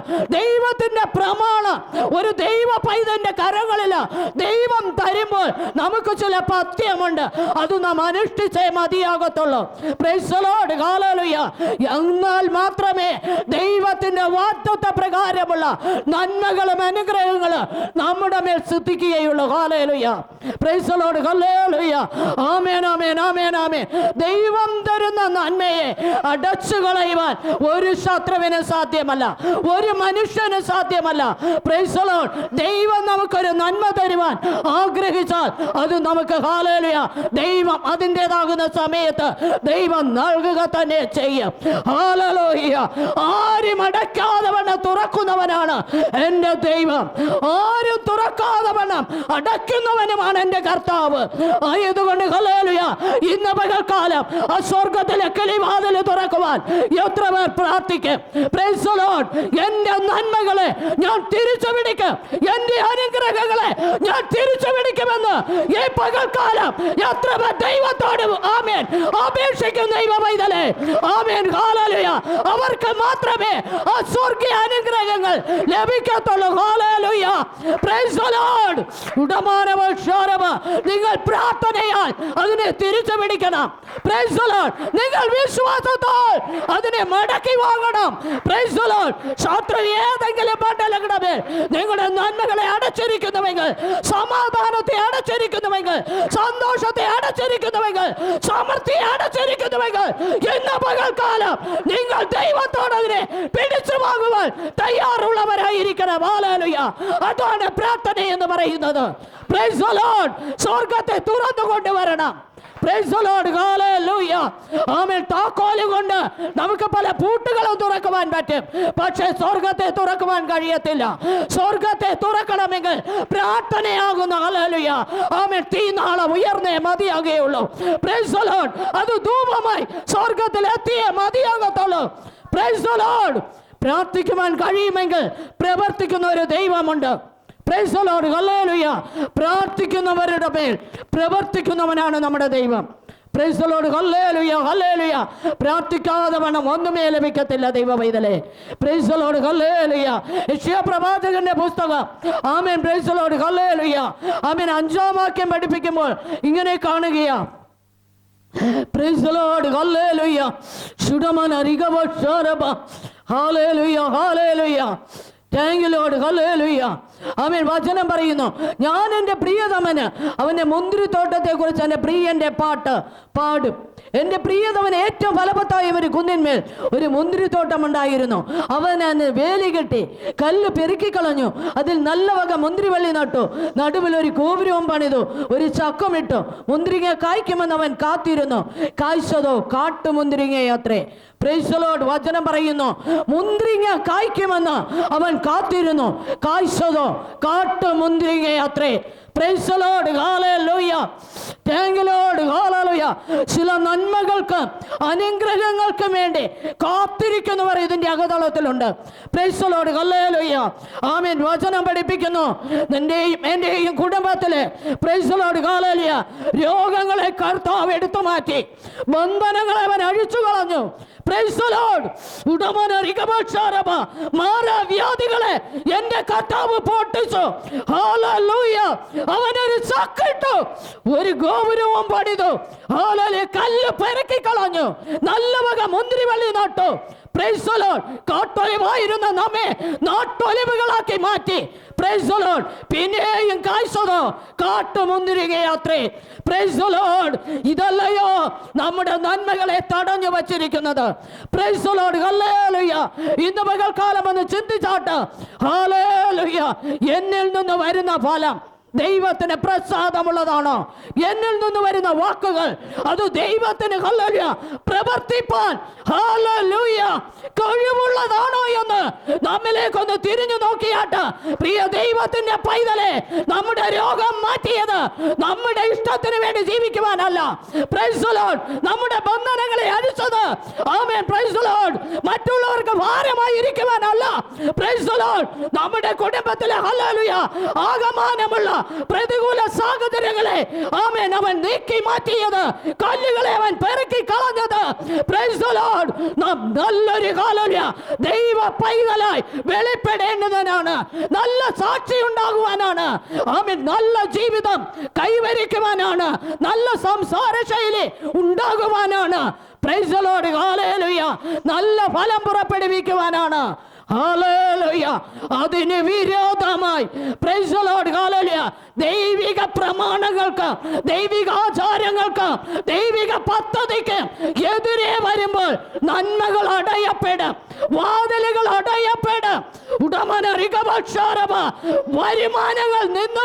They ദൈവത്തിന്റെ പ്രമാണം. ഒരു ദൈവ പൈതന്റെ കരങ്ങളിൽ ദൈവം തരുമ്പോൾ നമുക്ക് ചില പത്യമുണ്ട് അത് നാം അനുഷ്ഠിച്ചേ മതിയാകത്തുള്ളൂ. എന്നാൽ മാത്രമേ ദൈവത്തിന്റെ വാഗ്ദത്ത പ്രകാരമുള്ള നന്മകളും അനുഗ്രഹങ്ങളും നമ്മുടെ മേൽ സിദ്ധിക്കുകയുള്ളൂ. ഹാലേലുയ പ്രൈസലോട് ആമേൻ ആമേൻ ആമേൻ ആമേൻ. ദൈവം തരുന്ന നന്മയെ അടച്ചു കളയുവാൻ ഒരു ശത്രുവിന് സാധ്യമല്ല. ഒരു മനുഷ്യന് സാധ്യമല്ല. പ്രൈസലോട് ദൈവം നമുക്കൊരു നന്മ തരുവാൻ ആഗ്രഹിച്ചാൽ അത് നമുക്ക് ഹാലേലുയ ദൈവം അതിന്റെതാകുന്ന സമയത്ത് ദൈവം നൽകുക തന്നെ ചെയ്യും. ഹാലലോഹിയ ആരും അടയ്ക്കാതെ വണ്ണം തുറക്കുന്നവനാണ് എന്റെ ദൈവം. ആരും തുറക്കാതെ വണ്ണം അടയ്ക്കുന്നവനുമാണ് എന്റെ കർത്താവ്. ആയതുകൊണ്ട് ഹലേലുയ ഇന്ന് പകൽക്കാലം ആ സ്വർഗത്തിലെ കിളിവാതിൽ തുറക്കുവാൻ എത്ര പേർ പ്രാർത്ഥിക്കും? എന്റെ the Lord. ഞാൻ തിരിച്ചു പിടിക്കും എന്റെ അനുഗ്രഹങ്ങളെ ഞാൻ തിരിച്ചു പിടിക്കുമെന്ന് ഈ പകൽക്കാലം എത്ര ദൈവത്തോടും ആമേൻ. അപേക്ഷിക്കും ദൈവ പൈതലെ ആമേൻ. ഹാലലുയ അവർക്ക് മാത്രമേ ആ സ്വർഗീയ അനുഗ്രഹങ്ങൾ ലഭിക്കത്തുള്ളൂ. ഹാലലുയ പ്രൈസ് ദി ലോർഡ് ഉടമാനവ ക്ഷോരമ നിങ്ങൾ പ്രാർത്ഥനയാൽ അതിനെ തിരിച്ചു പിടിക്കണം പ്രൈസ് ദി ലോർഡ് നിങ്ങൾ വിശ്വാസത്താൽ അതിനെ മടക്കി വാങ്ങണം. പ്രൈസ് ദി ലോർഡ് ശത്രു ഏതെങ്കിലും നിങ്ങളുടെ നന്മകളെ അടച്ചിരിക്കുന്നുവെങ്കിൽ സമാധാനത്തെ അടച്ചിരിക്കുന്നുവെങ്കിൽ സന്തോഷത്തെ അടച്ചിരിക്കുന്നുവെങ്കിൽ സമൃദ്ധിയെ അടച്ചിരിക്കുന്നുവെങ്കിൽ ഇന്ന് പകൽക്കാലം നിങ്ങൾ ദൈവത്തോട് അതിനെ പിടിച്ചു വാങ്ങുവാൻ തയ്യാറുള്ളവരായിരിക്കണം. ആലാലുയ അതാണ് പ്രാർത്ഥന എന്ന് പറയുന്നത്. സ്വർഗത്തെ തുറന്നു കൊണ്ടുവരണം ആമേൻ. താക്കോൽ കൊണ്ട് നമുക്ക് പല പൂട്ടുകളും തുറക്കുവാൻ പറ്റും. പക്ഷേ സ്വർഗത്തെ തുറക്കുവാൻ കഴിയത്തില്ല. സ്വർഗത്തെ തുറക്കണമെങ്കിൽ പ്രാർത്ഥനയാകുന്ന. ഹല്ലേലൂയ ആമേൻ. തീനാളം ഉയർന്നേ മതിയാകുകയുള്ളൂ. അത് ധൂപമായി സ്വർഗത്തിൽ എത്തിയേ മതിയാകത്തുള്ളൂ. പ്രാർത്ഥിക്കുവാൻ കഴിയുമെങ്കിൽ പ്രവർത്തിക്കുന്ന ഒരു ദൈവമുണ്ട്. പ്രാർത്ഥിക്കുന്നവരുടെ മേൽ പ്രവർത്തിക്കുന്നവനാണ് നമ്മുടെ ദൈവം Lord. Hallelujah. Hallelujah. പ്രാർത്ഥിക്കാതെ വേണം ഒന്നുമേ ലഭിക്കത്തില്ല ദൈവ the Lord. Hallelujah. യശയ്യാ പ്രവാചകന്റെ പുസ്തകം ആമേൻ Lord. Hallelujah. ആമേൻ അഞ്ചാം വാക്യം പഠിപ്പിക്കുമ്പോൾ ഇങ്ങനെ കാണുകയാ Praise the Lord. Hallelujah. ശുഡമന റിഗവ ശരബ. Hallelujah. Hallelujah. അവൻ വചനം പറയുന്നു. ഞാൻ എന്റെ പ്രിയതമന് അവന്റെ മുന്തിരിത്തോട്ടത്തെ കുറിച്ച് എന്റെ പ്രിയന്റെ പാട്ട് പാടും. എന്റെ പ്രിയതവൻ ഏറ്റവും ഫലവത്തായ ഒരു കുന്നിന്മേൽ ഒരു മുന്തിരിത്തോട്ടം ഉണ്ടായിരുന്നു അവൻ വേലി കെട്ടി കല്ല് പെരുക്കിക്കളഞ്ഞു അതിൽ നല്ല വക മുന്തിരിവള്ളി നട്ടു. നടുവിൽ ഒരു ഗോപുരവും പണിതു. ഒരു ചക്കമിട്ടു മുന്തിരിങ്ങ കായ്ക്കുമെന്ന് അവൻ കാത്തിരുന്നു. കായ്ച്ചതോ? കാട്ടുമുന്തിരിങ്ങയത്രേ പ്രൈസലോട് വചനം പറയുന്നു. മുന്തിരിങ്ങ കായ്ക്കുമെന്ന് അവൻ കാത്തിരുന്നു. കായ്ച്ചതോ? കാട്ടുമുന്തിരിങ്ങ യാത്രയെ കാട്ടുമുന്തിരിങ്ങയത്രേ പ്രൈസലോട് ഹാലൂയ താങ്കിലോട് ഹാലൂയ ചില നന്മകൾക്ക് അനുഗ്രഹങ്ങൾക്കും വേണ്ടി കാത്തിരിക്കുന്നവർ ഇതിന്റെ അകതളത്തിലുണ്ട്. പ്രൈസലോട് ഹല്ലേലൂയ ആമേൻ. വചനം പഠിപ്പിക്കുന്നു. നിന്റെയും എന്റെയും കുടുംബത്തിലെ പ്രൈസലോട് ഹാലൂയ രോഗങ്ങളെ കർത്താവ് എടുത്തു മാറ്റി. ബന്ധനങ്ങളെ അവൻ അഴിച്ചു കളഞ്ഞു. പ്രൈസലോട് ഉടമനരികപക്ഷാരമ മാറാവ്യാധികളെ എന്റെ കർത്താവ് പൊട്ടിച്ചു. ഹാലൂയ അവനൊരു ചക്കിട്ടു. ഒരു ഗോപുരവും പണിതു. ആളെ കല്ല് പെരക്കി കളഞ്ഞു. നല്ല വക നട്ടു. Praise the Lord. കാട്ടൊലിവായിരുന്ന നമ്മെ നാട്ടൊലിവുകളാക്കി മാറ്റി. Lord. പിന്നെയും കായ്ച്ചതോ? കാട്ടുമുന്തിരികയാത്രേ Lord. ഇതല്ലയോ? നമ്മുടെ നന്മകളെ തടഞ്ഞു വച്ചിരിക്കുന്നത്. Lord. Hallelujah. ഇന്ന് പകൽക്കാലം ഒന്ന് ചിന്തിച്ചാട്ട്. ഹാലേലുയ എന്നിൽ നിന്ന് വരുന്ന ഫലം. ദൈവത്തിന് പ്രസാദമുള്ളതാണ് എന്നിൽ നിന്ന് വരുന്ന വാക്കുകൾ അത് ദൈവത്തിന് പ്രവർത്തിപ്പാൻ കഴിവുള്ളതാണോ എന്ന് നമ്മിലേക്കൊന്ന് തിരിഞ്ഞു നോക്കിയാട്ട് പ്രിയ ദൈവത്തിന്റെ പൈതലെ നമ്മുടെ രോഗം മാറ്റിയത് നമ്മുടെ ഇഷ്ടത്തിന് വേണ്ടി ജീവിക്കുവാനല്ല. നമ്മുടെ ബന്ധനങ്ങളെ അഴിച്ചത് ആമേൻ. മറ്റുള്ളവർക്ക് ഭാരമായി ഇരിക്കുവാനല്ല. നമ്മുടെ കുടുംബത്തിലെ ആകമാനമുള്ള പ്രതികൂല സാഹചര്യങ്ങളെ ആമേൻ. അവൻ നീക്കി മാറ്റിയത് കല്ലുകളെ അവൻ പെറുക്കി കളഞ്ഞത്. നാം നല്ലൊരു കാലം ദൈവ പൈതലായി വെളിപ്പെടേണ്ടതിനാണ്. നല്ല സാക്ഷി ഉണ്ടാകുവാനാണ്. ആമേൻ. നല്ല ജീവിതം കൈവരിക്കുവാനാണ്. നല്ല സംസാര ശൈലി ഉണ്ടാകുവാനാണ്. പ്രൈസലോട് കാലയിലുയ. നല്ല ഫലം പുറപ്പെടുവിക്കുവാനാണ്. അതിന് വിരോധമായി. ദൈവിക പ്രമാണങ്ങൾക്ക് ദൈവിക ആചാരങ്ങൾക്ക് ദൈവിക പദ്ധതിക്ക് എതിരെ വരുമ്പോൾ നന്മകൾ അടയപ്പെടും. വാതിലുകൾ അടയപ്പെടും. ഉടമനറികപക്ഷാരമ വരുമാനങ്ങൾ നിന്നു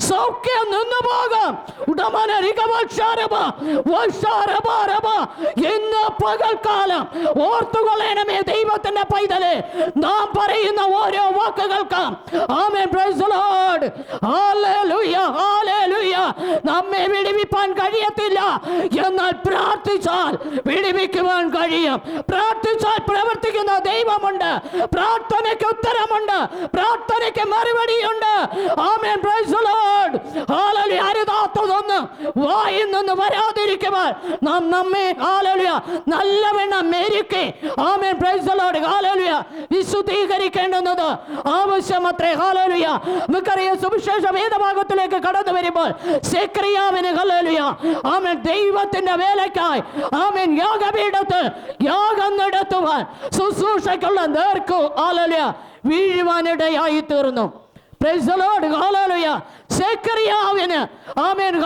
സൗഖ്യം നിന്നു പോകാം. ഇന്ന് പകൽക്കാലം ഓർത്തുകൊള്ളണമേ ദൈവത്തിന്റെ പൈതൽ. നാം പറയുന്ന ഓരോ വാക്കുകൾക്കും. Amen. Praise Lord hallelujah hallelujah നമ്മെ വിടിവിപ്പാൻ കഴിയത്തില്ല. എന്നാൽ പ്രാർത്ഥിച്ചാൽ വിടിവിക്കുവാൻ കഴിയും. പ്രാർത്ഥിച്ചാൽ പ്രവർത്തിക്കുന്ന ദൈവമുണ്ട്. പ്രാർത്ഥനയ്ക്ക് ഉത്തരമുണ്ട്. പ്രാർത്ഥനയ്ക്ക് മറുപടിയുണ്ട്. Amen. Praise the Lord hallelujah അരുതാത്തതൊന്ന് വായിൽ നിന്ന് വരാതിരിക്കുവാൻ നാം നമ്മെ ഹല്ലേലൂയ നല്ലവണ്ണം മെരുക്കി. Amen. Praise the Lord hallelujah വിശുദ്ധീകരിക്കേണ്ടുന്നത് ആവശ്യമത്രേ. ഹാലലുയ നമുക്കറിയാം സുവിശേഷ വേദഭാഗത്തിലേക്ക് കടന്നു വരുമ്പോൾ സെക്രിയാവിന് ഹല്ലേലൂയ ആമേൻ. ദൈവത്തിന്റെ വേലക്കായി ആമേൻ യാഗപീഠത്ത് യാഗം നടത്തുവാൻ ശുശ്രൂഷയ്ക്കുള്ള നേർക്കു ഹാലലുയ വീഴുവാനിടയായി തീർന്നു. ആമേൻ.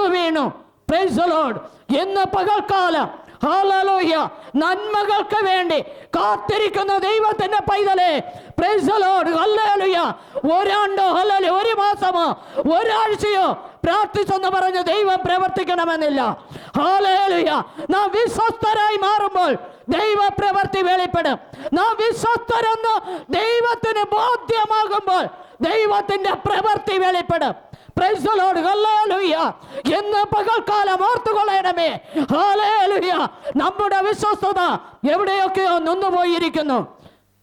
വീണു. Praise the Lord. ഇന്ന് പകൽക്കാലം. ഹല്ലേലൂയ. നന്മകൾക്ക് വേണ്ടി കാത്തിരിക്കുന്ന ദൈവത്തിന്റെ പൈതലേ. Praise the Lord. ഹല്ലേലൂയ. ഒരാണ്ടോ ഹല്ലേലൂയ ഒരു മാസമോ ഒരാഴ്ചയോ പ്രാർത്ഥിച്ചെന്ന് പറഞ്ഞ് ദൈവം പ്രവർത്തിക്കണമെന്നില്ല. ഹല്ലേലൂയ. നാം വിശ്വസ്തരായി മാറുമ്പോൾ ദൈവ പ്രവർത്തി വെളിപ്പെടും. നാം വിശ്വസ്തരെന്ന് ദൈവത്തിന് ബോധ്യമാകുമ്പോൾ ദൈവത്തിന്റെ പ്രവർത്തി വെളിപ്പെടും. എന്ന് പകൽക്കാലം ഓർത്തുകൊള്ളണമേ. ഹാലേലുയ നമ്മുടെ വിശ്വസ്തത എവിടെയൊക്കെയോ നിന്നുപോയിരിക്കുന്നു.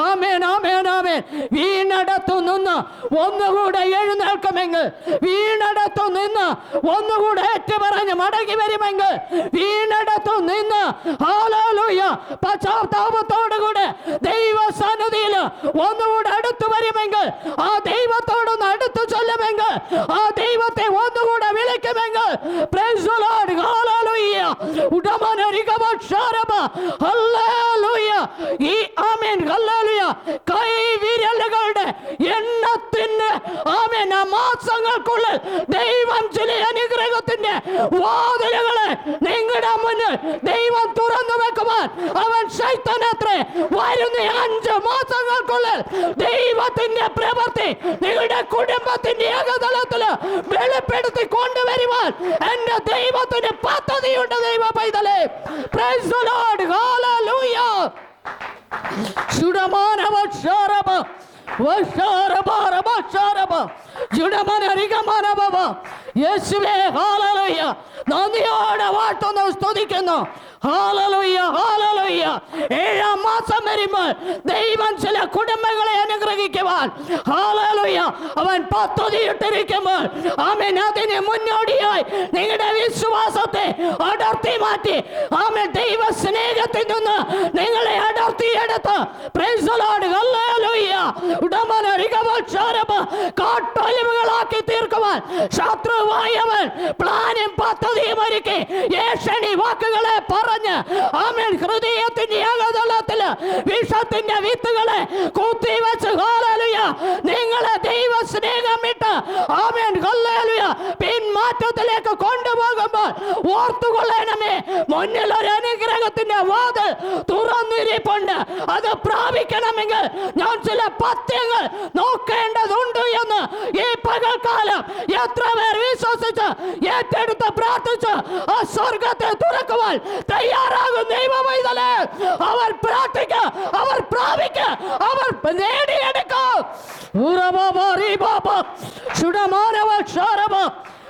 ആമേൻ ആമേൻ ആമേൻ വീണടത്തു നിന്ന് ഒന്നുകൂടെ എഴുന്നേൽക്കുമെങ്കിൽ വീണടത്തു നിന്ന് ഒന്നുകൂടെ ഏറ്റുപറഞ്ഞ് മടങ്ങി വരുമെങ്കിൽ വീണടത്തു നിന്ന് പശ്ചാത്താപത്തോടു കൂടെ ദൈവ സന്നിധിയിൽ ഒന്നുകൂടെ അടുത്തു വരുമെങ്കിൽ ആ ദൈവത്തോടൊന്ന് അടുത്തു ചൊല്ലുമെങ്കിൽ ആ ദൈവത്തെ ഒന്നുകൂടെ വിളിക്കുമെങ്കിൽ. ഉടമനരികമക്ഷാരമ. Hallelujah. ഈ ആമേൻ ഹല്ലേലൂയ. കൈവിരലുകളുടെ എണ്ണത്തിന് ആമേൻ മാസങ്ങൾക്കുള്ളിൽ ദൈവം ചില അനുഗ്രഹത്തിന്റെ വാതിലുകളെ നിങ്ങളുടെ ദൈവം തുറന്നു വെക്കുവാൻ അവൻ ശൈത്തനത്രേ വരുന്ന അഞ്ച് മാസങ്ങൾക്കുള്ളിൽ ദൈവത്തിന്റെ പ്രവൃത്തി നിങ്ങളുടെ കുടുംബത്തിന്റെ ഏകതലത്തിൽ വെളിപ്പെടുത്തി കൊണ്ടുവരുവാൻ എന്റെ ദൈവത്തിന് പദ്ധതിയുണ്ട് ദൈവ പൈതലേ. The Lord. Hallelujah. ശുഡമാനവ യേശുവേ ഹാലലുയ്യ. നന്ദിയോടെ വാഴ്ത്തുന്നു സ്തുതിക്കുന്നു. ഹാലലുയ്യ ഹാലലുയ്യ. ഏഴാം മാസം വരുമ്പോൾ ദൈവം ചില കുടുംബങ്ങളെ അനുഗ്രഹിക്കുവാൻ. ഹാലലുയ്യ. അവൻ പദ്ധതിയിട്ടിരിക്കുമ്പോൾ അവൻ അതിന് മുന്നോടിയായി നിങ്ങളുടെ വിശ്വാസത്തെ അടർത്തി മാറ്റി. അവൻ ദൈവ സ്നേഹത്തിൽ നിന്ന് നിങ്ങളെ അടർത്തിയെടുത്ത്. Hallelujah. ഉടമനരികമക്ഷാരമ കാട്ടൊലിവുകളാക്കി തീർക്കുവാൻ ശത്രുവായവൻ പ്ലാനും പദ്ധതിയും ഒരുക്കി ഏഷണി വാക്കുകളെ പറഞ്ഞ് ആമേൻ ഹൃദയത്തിന്റെ ഏകതലത്തിൽ വിഷത്തിന്റെ വിത്തുകളെ കുത്തിവെച്ച് ഹാലലുയ നിങ്ങളെ ദൈവ സ്നേഹമിട്ട് ആമേൻ ഹല്ലേലൂയ പിന്മാറ്റത്തിലേക്ക് കൊണ്ടുപോകുമ്പോൾ ഓർത്തുകൊള്ളണമേ. മുന്നിൽ ഒരു അനുഗ്രഹത്തിന്റെ വാത് തുറന്നിരിപ്പുണ്ട് അത് പ്രാപിക്കണമെങ്കിൽ ഞാൻ ചില പത്യങ്ങൾ നോക്കേണ്ടതുണ്ട് എന്ന് ഈ പകൽക്കാലം എത്ര പേർ വിശ്വസിച്ച് ഏറ്റെടുത്ത് പ്രാർത്ഥിച്ച് ആ സ്വർഗത്തെ തുറക്കുവാൻ തയ്യാറാകും ദൈവമൈതലേ അവർ പ്രാർത്ഥിക്ക അവർ പ്രാപിക്ക അവർ നേടിയെടുക്കും. ഉറവ ചുടമാനവ ക്ഷാരവ വശാരവ ക്ഷാരവ ചുടമാനവ ജുസ്യാരവ ചുടവലരികമാനവ Hallelujah.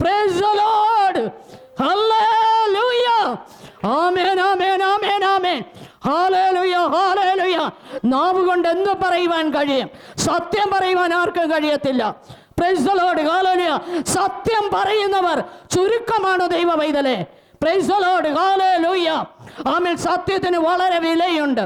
Praise the Lord. Hallelujah. Amen, amen, amen, amen. Hallelujah, hallelujah. നാവ് കൊണ്ട് എന്ത് പറയുവാൻ കഴിയും സത്യം പറയുവാൻ ആർക്കും കഴിയത്തില്ല Lord. Hallelujah. സത്യം പറയുന്നവർ ചുരുക്കമാണ് ദൈവ പൈതലെ Praise the Lord. Hallelujah. ആമേൻ സത്യത്തിന് വളരെ വിലയുണ്ട്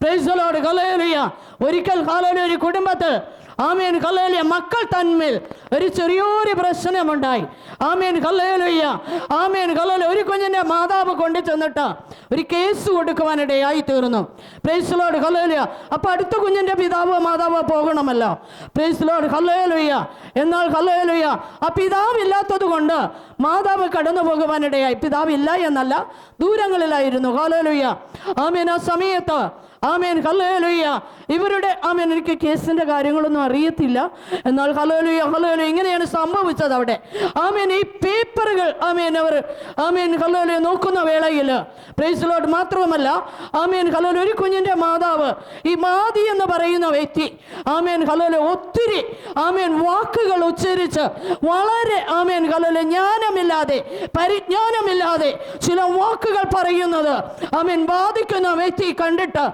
Praise the Lord. Hallelujah. ഒരിക്കൽ Hallelujah ഒരു കുടുംബത്തിൽ ആമേൻ കല്ലേലിയ മക്കൾ തന്മേൽ ഒരു ചെറിയൊരു പ്രശ്നമുണ്ടായി. ആമേൻ കല്ലേലുയ്യ ആമേൻ കല്ലേല ഒരു കുഞ്ഞിന്റെ മാതാവ് കൊണ്ടു ചെന്നിട്ട് ഒരു കേസ് കൊടുക്കുവാനിടയായി തീർന്നു. പ്രേസിലോട് കല്ലേലുയ അപ്പം അടുത്ത കുഞ്ഞിന്റെ പിതാവ് മാതാവ് പോകണമല്ലോ. പ്രേസിലോട് കല്ലേലുയ്യ എന്നാൽ കല്ലേലുയ്യ ആ പിതാവില്ലാത്തത് കൊണ്ട് മാതാവ് കടന്നു പോകുവാനിടയായി. പിതാവില്ല എന്നല്ല ദൂരങ്ങളിലായിരുന്നു. കല്ലേലുയ്യ ആമേൻ ആ സമയത്ത് ആമേൻ ഹല്ലേലൂയ. ഇവരുടെ ആമേൻ എനിക്ക് കേസിന്റെ കാര്യങ്ങളൊന്നും അറിയത്തില്ല. എന്നാൽ ഹല്ലേലൂയ ഹലോലു ഇങ്ങനെയാണ് സംഭവിച്ചത് അവിടെ. ആമേൻ ഈ പേപ്പറുകൾ ആമേൻ അവർ ആമേൻ ഹലോലു നോക്കുന്ന വേളയിൽ. പ്രൈസിലോട്ട് മാത്രവുമല്ല ആമേൻ ഹലോലു ഒരു കുഞ്ഞിന്റെ മാതാവ് ഈ മാതി എന്ന് പറയുന്ന വ്യക്തി ആമേൻ ഹലോലു ഒത്തിരി ആമേൻ വാക്കുകൾ ഉച്ചരിച്ച് വളരെ ആമേൻ ഹലോലു ജ്ഞാനമില്ലാതെ പരിജ്ഞാനമില്ലാതെ ചില വാക്കുകൾ പറയുന്നത് ആമേൻ ബാധിക്കുന്ന വ്യക്തി കണ്ടിട്ട്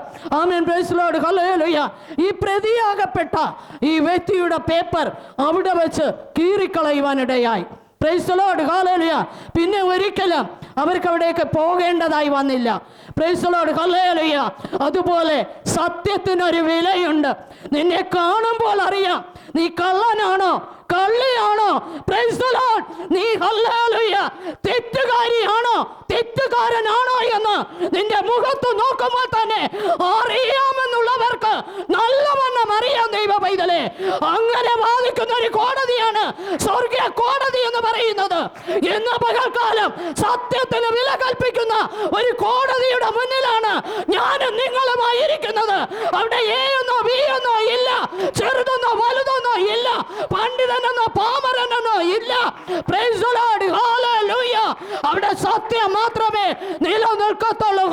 ആമേൻ. പ്രൈസ്ലോട് ഹല്ലേലൂയ ഈ പ്രതിയാകപ്പെട്ട ഈ വ്യക്തിയുടെ പേപ്പർ അവിടെ വെച്ച് കീറിക്കളയുവാനിടയായി. പ്രൈസ്ലോഡ് ഹല്ലേലൂയ പിന്നെ ഒരിക്കലും അവർക്ക് അവിടേക്ക് പോകേണ്ടതായി വന്നില്ല. പ്രൈസ്ലോഡ് ഹല്ലേലൂയ അതുപോലെ സത്യത്തിനൊരു വിലയുണ്ട്. നിന്നെ കാണുമ്പോൾ അറിയാം. നീ കള്ളനാണോ? കള്ളിയാണോ. നീ തെറ്റുകാരിയാണോ? തെറ്റുകാരനാണോ എന്ന് നിന്റെ മുഖത്ത് നോക്കുമ്പോൾ തന്നെ അറിയാമെന്നുള്ളവർക്ക് നല്ലവണ്ണം അറിയാം ദൈവ പൈതലേ അങ്ങനെ ബാധിക്കുന്ന ഒരു കോടതിയാണ് സ്വർഗീയ കോടതി എന്ന് പറയുന്നത്. ഇന്ന് പകൽക്കാലം സത്യത്തിന് വില കൽപ്പിക്കുന്ന ഒരു കോടതിയുടെ മുന്നിലാണ് ഞാനും നിങ്ങളുമായിരിക്കുന്നത്. അവിടെ എന്നോ ബി എന്നോ ഇല്ല. ചെറുതെന്നോ ഇല്ല പണ്ഡിതനെന്നോ പാമരനെന്നോ ഇല്ല. അവിടെ സത്യം മാത്രമേ നിലനിൽക്കത്തുള്ളൂ.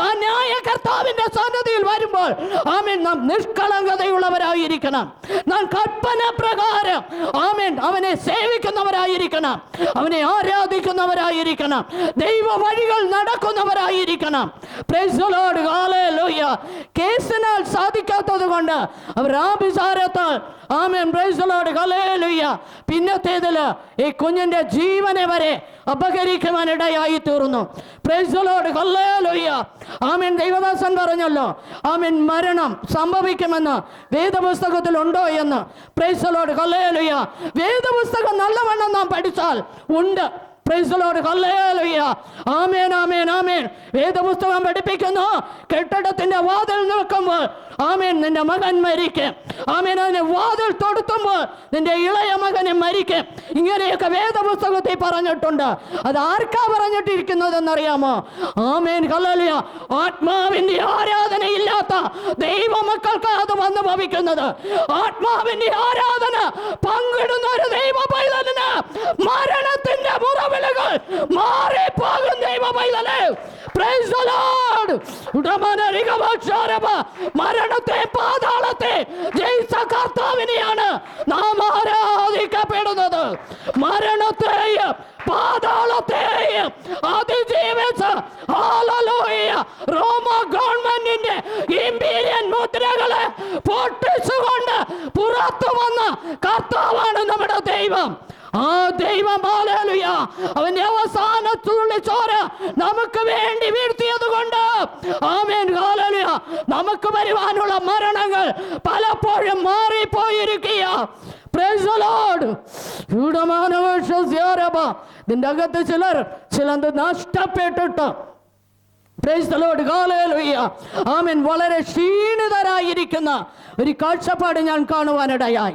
ആ ന്യായ കർത്താവിന്റെ സന്നദ്ധിയിൽ വരുമ്പോൾ ആമീൻ നാം നിഷ്കളങ്കതയുള്ളവരായിരിക്കണം. നാം കൽപ്പന പ്രകാരം ആമീൻ അവനെ സേവിക്കുന്നവരായിരിക്കണം. അവനെ ആരാധിക്കുന്നവരായിരിക്കണം. ദൈവ വഴികൾ നടക്കുന്നവരായിരിക്കണം. കേസിനാൽ സാധിക്കാത്തത് കൊണ്ട് അവർ ആഭിചാരത്താൽ ആമേൻ. പ്രൈസ് കലേലുയ്യ ഹല്ലേലൂയ പിന്നത്തേതിൽ ഈ കുഞ്ഞിന്റെ ജീവനെ വരെ അപകരിക്കുവാനിടയായി തീർന്നു പ്രൈസ് ലോഡ് ഹല്ലേലൂയ ആമേൻ. ദൈവദാസൻ പറഞ്ഞല്ലോ ആമേൻ മരണം സംഭവിക്കുമെന്ന് വേദപുസ്തകത്തിൽ ഉണ്ടോ എന്ന് പ്രൈസലോട് ഹല്ലേലൂയ വേദപുസ്തകം നല്ലവണ്ണം നാം പഠിച്ചാൽ ഉണ്ട്. Lord. Hallelujah. ആമേൻ ആമേൻ ആമേൻ. വേദപുസ്തകം പഠിപ്പിക്കുന്നു. കെട്ടിടത്തിന്റെ വാതിൽ നിൽക്കുമ്പോൾ ആമേൻ നിന്റെ മകൻ മരിക്കും. ആമേൻ അതിനെ വാതിൽ തൊടുത്തുമ്പോൾ നിന്റെ ഇളയ മകനെ മരിക്കും. ഇങ്ങനെയൊക്കെ വേദപുസ്തകത്തിൽ പറഞ്ഞിട്ടുണ്ട്. അത് ആർക്കാ പറഞ്ഞിട്ടിരിക്കുന്നതെന്നറിയാമോ? Amen hallelujah. ആത്മാവിന്റെ ആരാധനയില്ലാത്ത ദൈവമക്കൾക്ക് അത് വന്നു ഭവിക്കുന്നത്. ആത്മാവിന്റെ ആരാധന പങ്കിടുന്ന ഒരു ദൈവ പൈതലിന് മരണത്തിന്റെ മുറവിലകൾ മാറിപ്പോകും ദൈവ പൈതൽ മരണത്തെ പാതാളത്തെ ജയിച്ച കർത്താവിനെയാണ് നാം ആരാധിക്കപ്പെടുന്നത് മരണത്തെയും പാതാളത്തെയും അതിജീവിച്ച ഹല്ലേലൂയ. റോമ ഗവൺമെന്റിന്റെ ഇമ്പീരിയൻ മുദ്രകളെ പൊട്ടിച്ചുകൊണ്ട് പുറത്തു വന്ന കർത്താവാണ് നമ്മുടെ ദൈവം ആ ദൈവം ഹല്ലേലൂയ. അവന്റെ അവസാന ചോര നമുക്ക് വേണ്ടി വീഴ്ത്തിയത് കൊണ്ട് ആമേൻ ഹല്ലേലൂയ. നമുക്ക് വരുവാനുള്ള മരണങ്ങൾ പലപ്പോഴും മാറിപ്പോയിരിക്കുക ഇതിന്റെ അകത്ത് ചിലർ ചിലത് നഷ്ടപ്പെട്ടിട്ട്. ആമേൻ വളരെ ക്ഷീണിതരായിരിക്കുന്ന ഒരു കാഴ്ചപ്പാട് ഞാൻ കാണുവാനിടയായി.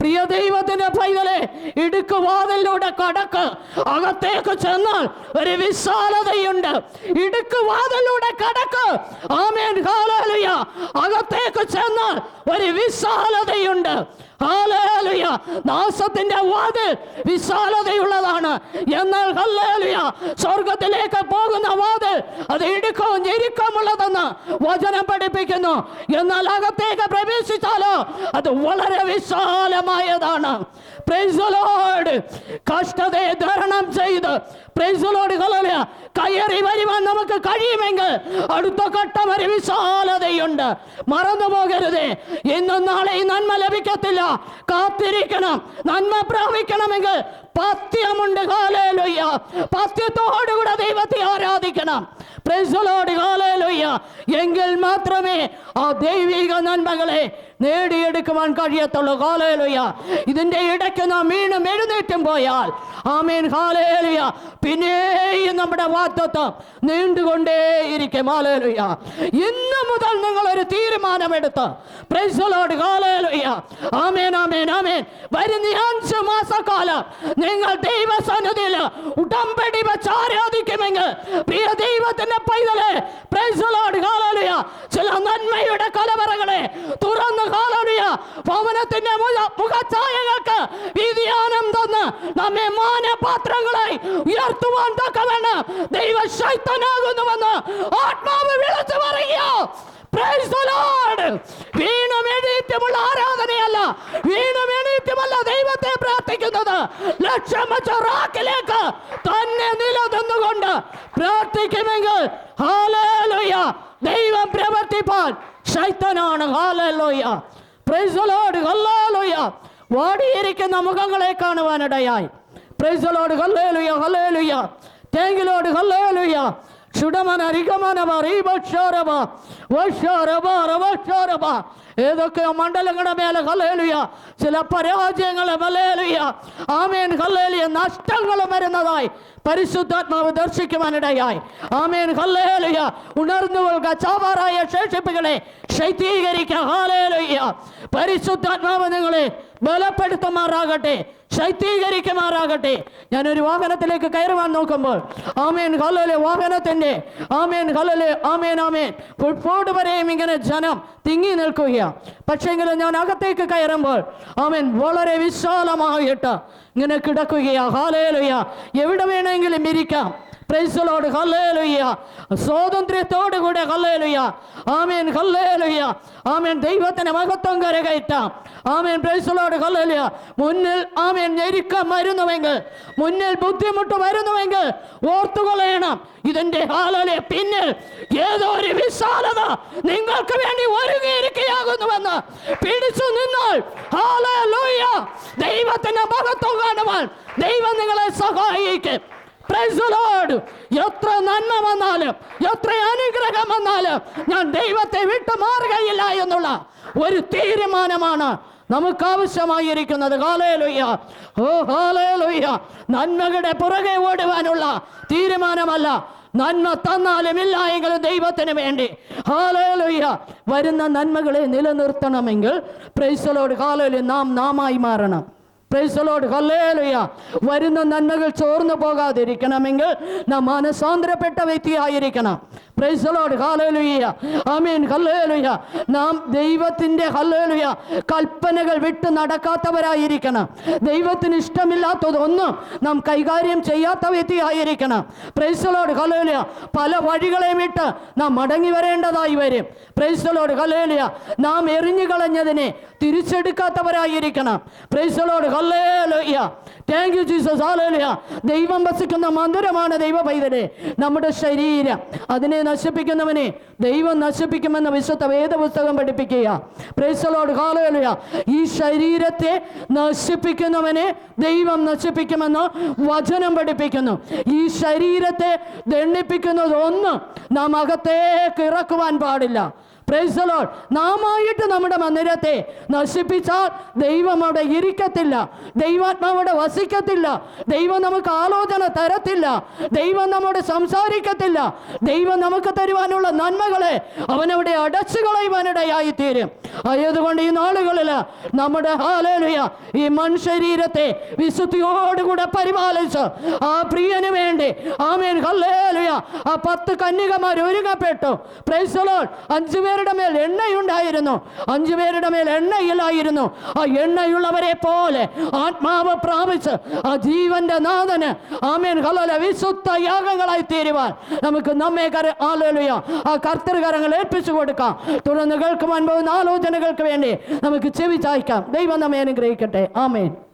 പ്രിയ ദൈവത്തിന്റെ പൈതലെ ഇടുക്കുവാതിലൂടെ കടക്ക്. അകത്തേക്ക് ചെന്നാൽ ഒരു വിശാലതയുണ്ട്. ഇടുക്കുവാതിലൂടെ കടക്ക്. ആമേൻ ഹാലേലുയ അകത്തേക്ക് ചെന്നാൽ ഒരു വിശാലതയുണ്ട്. ഹാലേലുയ നാശത്തിന്റെ വാതിൽ വിശാലതയുള്ളതാണ്. എന്നാൽ ഹല്ലേലുയ സ്വർഗത്തിലേക്ക് പോകുന്ന വാതിൽ അത് ഇടുക്കവും ഞെരുക്കമുള്ളതെന്ന് വചനം പഠിപ്പിക്കുന്നു. എന്നാൽ അകത്തേക്ക് പ്രവേശിച്ചാലോ അത് വളരെ വിശാലമായതാണ്. Lord. കഷ്ടതയെ ധരണം ചെയ്ത്. Lord. ഹല്ലേലൂയ. കയറി വരുവാൻ നമുക്ക് കഴിയുമെങ്കിൽ അടുത്ത ഘട്ടം ഒരു വിശാലതയുണ്ട്. മറന്നു പോകരുത്. ഇന്നും നാളെ ഈ നന്മ ലഭിക്കത്തില്ല. കാത്തിരിക്കണം. നന്മ പ്രാപിക്കണമെങ്കിൽ പത്യമുണ്ട് കാലയിലൊയ്യ പത്യത്തോടുകൂടെ ദൈവത്തെ ആരാധിക്കണം. Praise കാലയിലൊയ്യ. എങ്കിൽ മാത്രമേ ആ ദൈവിക നന്മകളെ നേടിയെടുക്കുവാൻ കഴിയത്തുള്ളൂ. ഹാലേലുയ ഇതിന്റെ ഇടയ്ക്ക് നാം വീണ്ടും എഴുന്നേറ്റും പോയാൽ. ആമേൻ ഹാലേലുയ പിന്നെയും നമ്മുടെ വാഗ്ദത്വം നീണ്ടുകൊണ്ടേയിരിക്കും. ഹാലേലുയ ഇന്ന് മുതൽ നിങ്ങൾ ഒരു തീരുമാനമെടുത്ത്. Praise hallelujah. Amen amen amen. വരുന്ന അഞ്ച് മാസക്കാലം നിങ്ങൾ ദൈവസന്നിധിയിൽ ഉടമ്പടി വെച്ച് ആരാധിക്കുമെങ്കിൽ പ്രിയ ദൈവത്തിന്റെ പൈതലെ. Praise ഹാലേലുയ ചില നന്മയുടെ കലവറകളെ തുറന്ന് ഭവനത്തിന്റെ മുഖ- മുഖഛായകൾക്ക് വിധിയാനം തന്ന് നമ്മെ മാനപാത്രങ്ങളായി ഉയർത്തുവാൻ തക്കവണ്ണം ദൈവ ശൈത്തനാകുന്നുവെന്ന് ആത്മാവ് വിളിച്ചു പറയോ വീണും എണീറ്റുമുള്ള ആരാധനയല്ല. വീണും ദൈവത്തെ പ്രാർത്ഥിക്കുന്നത്. ലക്ഷ്യം വെച്ച റാക്കിലേക്ക് തന്നെ നിലനിന്നുകൊണ്ട് പ്രാർത്ഥിക്കുമെങ്കിൽ ദൈവം പ്രവർത്തിപ്പാൻ ശൈത്തനാണ് hallelujah Praise the Lord. Hallelujah. വാടിയിരിക്കുന്ന മുഖങ്ങളെ കാണുവാനിടയായി. Praise the Lord. Hallelujah. Hallelujah. Thank you, Lord. Hallelujah. റീബക്ഷാരമ വഷാരമ റവഷാരമ ഏതൊക്കെയോ മണ്ഡലങ്ങളുടെ മേലെ ഹല്ലേലൂയ. ചില പരാജയങ്ങളെ ഹല്ലേലൂയ. ആമേൻ കല്ലേലിയ നഷ്ടങ്ങൾ വരുന്നതായി പരിശുദ്ധാത്മാവ് ദർശിക്കുവാനിടയായി. Amen hallelujah. ഉണർന്നു കൊള്ളുക ചാവാറായ ശേഷിപ്പുകളെ ശൈത്യീകരിക്കുക പരിശുദ്ധാത്മാവ് നിങ്ങളെ ബലപ്പെടുത്തുമാറാകട്ടെ. ശൈത്യീകരിക്കുമാറാകട്ടെ ഒരു വാഹനത്തിലേക്ക് കയറുവാൻ നോക്കുമ്പോൾ ആമേൻ ഹല്ലലെ വാഹനത്തിന്റെ ആമേൻ ഹല്ലലെ ആമേൻ ആമേൻ. ഫുട്ബോർഡ് വരെയും ഇങ്ങനെ ജനം തിങ്ങി നിൽക്കുകയാണ് പക്ഷേങ്കിലും ഞാൻ അകത്തേക്ക് കയറുമ്പോൾ ആമേൻ വളരെ വിശാലമായിട്ട് ഇങ്ങനെ കിടക്കുകയാ. ഹാലേലുയ എവിടെ വേണമെങ്കിലും ഇരിക്കാം. പ്രൈസലോട് ഹല്ലേലുയ്യ സ്വാതന്ത്ര്യത്തോടു കൂടെ ഹല്ലേലുയ്യ ആമേൻ ഹല്ലേലുയ്യ ആമേൻ ദൈവത്തിന് മഹത്വം കരകയറ്റാം. ആമേൻ പ്രൈസലോട് ഹല്ലേലുയ്യ മുന്നിൽ ആമേൻ ഞെരുക്കം വരുന്നുവെങ്കിൽ മുന്നിൽ ബുദ്ധിമുട്ട് വരുന്നുവെങ്കിൽ ഓർത്തുകൊള്ളണം. ഇതിന്റെ ഹാലലെ പിന്നിൽ ഏതോ ഒരു വിശാലത നിങ്ങൾക്ക് വേണ്ടി ഒരുങ്ങിയിരിക്കുകയാകുന്നുവെന്ന് പിടിച്ചു നിന്നാൽ ദൈവത്തിന്റെ മഹത്വം കാണുവാൻ ദൈവം നിങ്ങളെ സഹായിക്കും. Lord. എത്ര നന്മ വന്നാലും എത്ര അനുഗ്രഹം വന്നാലും ഞാൻ ദൈവത്തെ വിട്ടു മാറുകയില്ല എന്നുള്ള ഒരു തീരുമാനമാണ് നമുക്ക് ആവശ്യമായിരിക്കുന്നത്. ഹാലേലുയ്യ ഓ ഹാലേലുയ്യ നന്മകളുടെ പുറകെ ഓടുവാനുള്ള തീരുമാനമല്ല. നന്മ തന്നാലും ഇല്ല എങ്കിലും ദൈവത്തിന് വേണ്ടി. ഹാലേലുയ്യ വരുന്ന നന്മകളെ നിലനിർത്തണമെങ്കിൽ പ്രൈസലോട് ഹാലേലു നാം നാമായി മാറണം. പ്രൈസലോട് ഹല്ലേലുയ വരുന്ന നന്മകൾ ചോർന്നു പോകാതിരിക്കണമെങ്കിൽ നാം മനസാന്തരപ്പെട്ട വ്യക്തിയായിരിക്കണം. പ്രൈസലോട് ഹല്ലേലുയ ആമീൻ ഹല്ലേലുയ നാം ദൈവത്തിന്റെ ഹല്ലേലുയ കൽപ്പനകൾ വിട്ട് നടക്കാത്തവരായിരിക്കണം. ദൈവത്തിന് ഇഷ്ടമില്ലാത്തതൊന്നും നാം കൈകാര്യം ചെയ്യാത്ത വ്യക്തിയായിരിക്കണം. പ്രൈസലോട് ഹല്ലേലുയ പല വഴികളെയും വിട്ട് നാം മടങ്ങി വരേണ്ടതായി വരും. പ്രൈസലോട് ഹല്ലേലുയ നാം എറിഞ്ഞു കളഞ്ഞതിനെ തിരിച്ചെടുക്കാത്തവരായിരിക്കണം പ്രൈസലോട് താങ്ക് യു ജീസസ് ഹല്ലേലൂയ ദൈവം വസിക്കുന്ന മന്ദിരമാണ് ദൈവ പൈതലെ നമ്മുടെ ശരീരം. അതിനെ നശിപ്പിക്കുന്നവനെ ദൈവം നശിപ്പിക്കുമെന്ന വിശുദ്ധ വേദപുസ്തകം പഠിപ്പിക്കുക പ്രൈസലോട് ഹല്ലേലൂയ ഈ ശരീരത്തെ നശിപ്പിക്കുന്നവനെ ദൈവം നശിപ്പിക്കുമെന്ന് വചനം പഠിപ്പിക്കുന്നു. ഈ ശരീരത്തെ ദണ്ണിപ്പിക്കുന്നതൊന്നും നാം അകത്തേക്ക് ഇറക്കുവാൻ പാടില്ല. പ്രൈസലോൾ നാമായിട്ട് നമ്മുടെ മന്ദിരത്തെ നശിപ്പിച്ചാൽ ദൈവം അവിടെ ഇരിക്കത്തില്ല. ദൈവാത്മാവിടെ വസിക്കത്തില്ല. ദൈവം നമുക്ക് ആലോചന തരത്തില്ല. ദൈവം നമ്മോട് സംസാരിക്കത്തില്ല. ദൈവം നമുക്ക് തരുവാനുള്ള നന്മകളെ അവനവിടെ അടച്ചു കളയുവാനിടയായി തീരും ആയതുകൊണ്ട് ഈ നാളുകളിൽ നമ്മുടെ ഹാലേലുയ ഈ മൺശരീരത്തെ വിശുദ്ധിയോടുകൂടെ പരിപാലിച്ച് ആ പ്രിയന് വേണ്ടി ആമേൻ ഹല്ലേലുയ. ആ പത്ത് കന്യകമാർ ഒരുങ്ങപ്പെട്ടു. പ്രൈസലോൾ അഞ്ചു പേരുടെ മേൽ എണ്ണയുണ്ടായിരുന്നു. അഞ്ചു പേരുടെ മേൽ എണ്ണയിലായിരുന്നു ആ എണ്ണയുള്ളവരെ പോലെ ആത്മാവ് പ്രാപിച്ച് ആ ജീവന്റെ നാഥന് ആമേൻ. കലല വിശുദ്ധ യാഗങ്ങളായി തീരുവാൻ നമുക്ക് നമ്മെ കര ആലോലുയ ആ കർത്തൃകരങ്ങൾ ഏൽപ്പിച്ചു കൊടുക്കാം. തുടർന്ന് കേൾക്കുവാൻ പോകുന്ന ആലോചനകൾക്ക് വേണ്ടി നമുക്ക് ചെവി ചായ്ക്കാം. ദൈവം നമ്മെ അനുഗ്രഹിക്കട്ടെ. ആമേൻ.